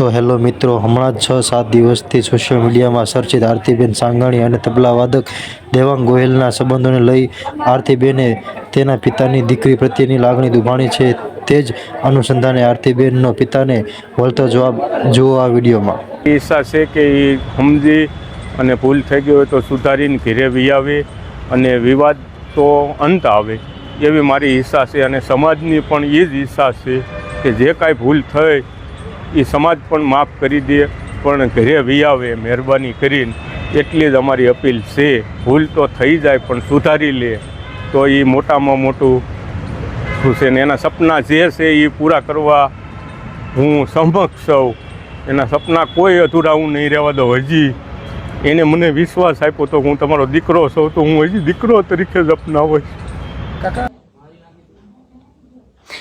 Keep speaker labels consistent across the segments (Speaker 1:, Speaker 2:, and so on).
Speaker 1: તો હેલો મિત્રો, હમણાં જ છ સાત દિવસથી સોશિયલ મીડિયામાં ચર્ચિત આરતીબેન સાંગાણી અને તબલા વાદક દેવાંગ ગોહિલના સંબંધોને લઈ આરતીબેને તેના પિતાની દીકરી પ્રત્યેની લાગણી દુભાણી છે. તે જ અનુસંધાને આરતીબેનનો પિતાને વળતો જવાબ જુઓ આ વિડીયોમાં.
Speaker 2: ઈચ્છા છે કે એ સમજી અને ભૂલ થઈ ગઈ હોય તો સુધારીને ઘેરે આવે અને વિવાદ તો અંત આવે. એવી મારી ઈચ્છા છે અને સમાજની પણ એ જ ઈચ્છા છે કે જે કાંઈ ભૂલ થઈ એ સમાજ પણ માફ કરી દે, પણ ઘરે વિયાવે મહેરબાની કરીને. એટલી જ અમારી અપીલ છે. ભૂલ તો થઈ જાય, પણ સુધારી લે. તો એ મોટામાં મોટું શું છે ને એના સપના જે છે એ પૂરા કરવા હું સમક્ષ છું. એના સપના કોઈ અધૂરા હું નહીં રહેવા દઉં. હજી એને મને વિશ્વાસ આપ્યો તો હું તમારો દીકરો છું, તો હું હજી દીકરો તરીકે જ અપનાવીશ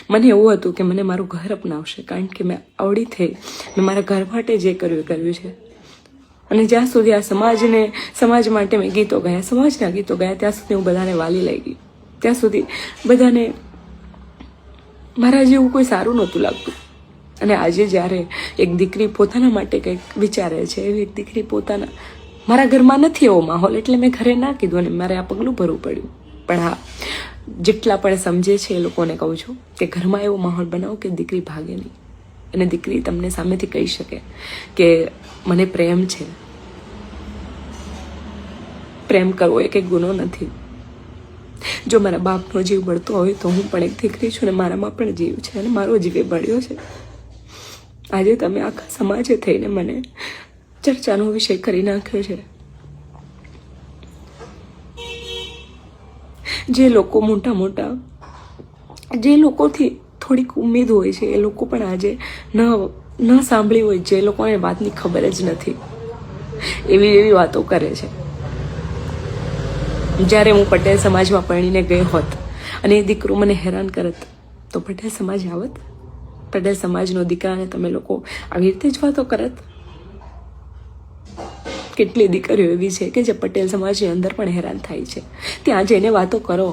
Speaker 3: મને એવું હતું કે મને મારું ઘર અપનાવશે, કારણ કે મેં આવડી થઈ મેં મારા ઘર માટે જે કર્યું કર્યું છે. અને જ્યાં સુધી આ સમાજને, સમાજ માટે મેં ગીતો ગાયા, સમાજના ગીતો ગાયા, ત્યાં સુધી હું બધાને વાલી લઈ ગઈ ત્યાં સુધી બધાને મારા જેવું કોઈ સારું નહોતું લાગતું. અને આજે જ્યારે એક દીકરી પોતાના માટે કંઈક વિચારે છે, એવી એક દીકરી પોતાના, મારા ઘરમાં નથી એવો માહોલ, એટલે મેં ઘરે ના કીધું અને મારે આ પગલું ભરવું પડ્યું. પણ હા જેટલા પણ સમજે છે એ લોકોને કહું છું કે ઘરમાં એવો માહોલ બનાવો કે દીકરી ભાગે નહીં. અને દીકરી તમને સામેથી કહી શકે કે મને પ્રેમ છે. પ્રેમ કરવો એ કંઈ ગુનો નથી. જો મારા બાપનો જીવ બળતો હોય તો હું પણ એક દીકરી છું અને મારામાં પણ જીવ છે અને મારો જીવે બળ્યો છે. આજે તમે આખા સમાજે થઈને મને ચર્ચાનો વિષય કરી નાખ્યો છે. જે લોકો મોટા મોટા, જે લોકોથી થોડીક ઉમેદ હોય છે, એ લોકો પણ આજે ન ન સાંભળી હોય, જે લોકોને વાતની ખબર જ નથી. એવી એવી વાતો કરે છે. જ્યારે હું પટેલ સમાજમાં પરણીને ગઈ હોત અને એ દીકરો મને હેરાન કરત, તો પટેલ સમાજ આવત? પટેલ સમાજનો દીકરાને તમે લોકો આવી રીતે જ વાતો કરત? કેટલી દીકરીઓ એવી છે કે જે પટેલ સમાજની અંદર પણ હેરાન થાય છે. ત્યાં જઈને વાતો કરો.